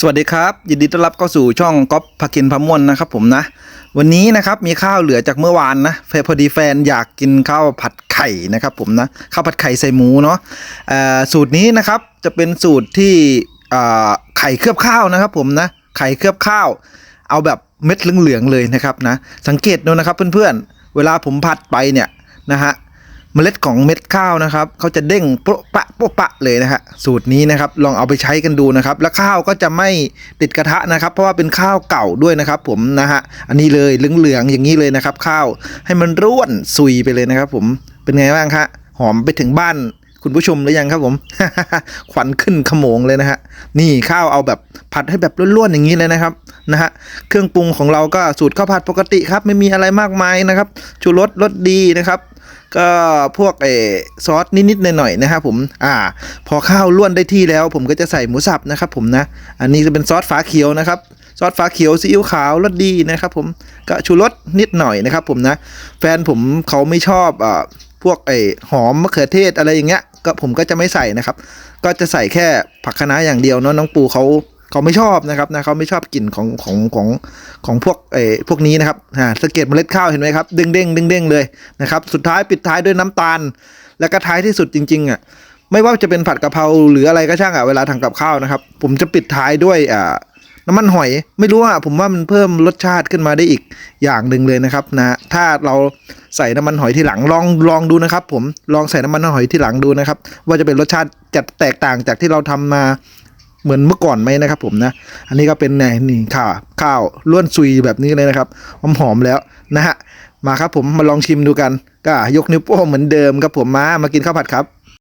สวัสดีครับ ยินดีต้อนรับเข้าสู่ช่องก๊อฟพากินพะม่วนนะครับผมนะ วันนี้นะครับมีข้าวเหลือจากเมื่อวานนะแฟพอดีแฟนอยากกินข้าวผัดไข่นะครับผมนะข้าวผัดไข่ใส่หมูเนาะสูตรนี้นะครับจะเป็นสูตรที่ไข่เคลือบข้าวนะครับผมนะไข่เคลือบข้าว เอาแบบเม็ดเหลืองๆเลยนะครับนะสังเกตดูนะครับเพื่อนๆเวลาผมผัดไปเนี่ยนะฮะ เมล็ดของเม็ดข้าวนะครับเขาจะเด้งโปะปะโปะปะเลยนะฮะสูตรนี้นะครับลองเอาไปใช้กันดูนะครับ แล้วข้าวก็จะไม่ติดกระทะนะครับ เพราะว่าเป็นข้าวเก่าด้วยนะครับ ผมนะฮะอันนี้เลยเหลืองๆอย่างนี้เลยนะครับ ข้าวให้มันร่วนซุยไปเลยนะครับ ผมเป็นไงบ้างคะหอมไปถึงบ้านคุณผู้ชมหรือยังครับผม ขวัญขึ้นขโมงเลยนะฮะ นี่ข้าวเอาแบบผัดให้แบบร่วนๆอย่างนี้เลยนะครับนะฮะ เครื่องปรุงของเราก็สูตรข้าวผัดปกติครับ ไม่มีอะไรมากมายนะครับ ชูรสรสดีนะครับ ก็พวกเอซอสนิดๆหน่อยๆนะครับผมอ่า พอข้าวล้วนได้ที่แล้ว ผมก็จะใส่หมูสับนะครับผมนะ อันนี้จะเป็นซอสฝาเขียวนะครับซอสฝาเขียวซีอิ๊วขาวรสดีนะครับผมก็ชูรสนิดหน่อยนะครับผมนะ แฟนผมเขาไม่ชอบอ่าพวกไอหอมมะเขือเทศอะไรอย่างเงี้ย ก็ผมก็จะไม่ใส่นะครับ ก็จะใส่แค่ผักคะน้าอย่างเดียวเนาะน้องปูเขา เขาไม่ชอบนะครับนะเขาไม่ชอบกลิ่นของของของของพวกเออพวกนี้นะครับอ่าสังเกตเมล็ดข้าวเห็นไหมครับเด้งเด้งเด้งเด้งเลยนะครับ สุดท้ายปิดท้ายด้วยน้ำตาล แล้วก็ท้ายที่สุดจริง ๆอะไม่ว่าจะเป็นผัดกะเพราหรืออะไรก็ช่างอะเวลาทำกับข้าวนะครับ ผมจะปิดท้ายด้วยอ่าน้ำมันหอยไม่รู้อะผมว่ามันเพิ่มรสชาติขึ้นมาได้อีกอย่างหนึ่งเลยนะครับนะถ้าเราใส่น้ำมันหอยที่หลังลองลองดูนะครับ ผมลองใส่น้ำมันหอยที่หลังดูนะครับ ว่าจะเป็นรสชาติจะแตกต่างจากที่เราทำมา เหมือนเมื่อก่อนไหมนะครับผมนะ อันนี้ก็เป็นไงนี่ข้าวข้าวล้วนซุยแบบนี้เลยนะครับหอมหอมๆแล้วนะฮะมาครับผมมาลองชิมดูกัน ก็ยกนิ้วโป้งเหมือนเดิมครับผมมามากินข้าวผัดครับ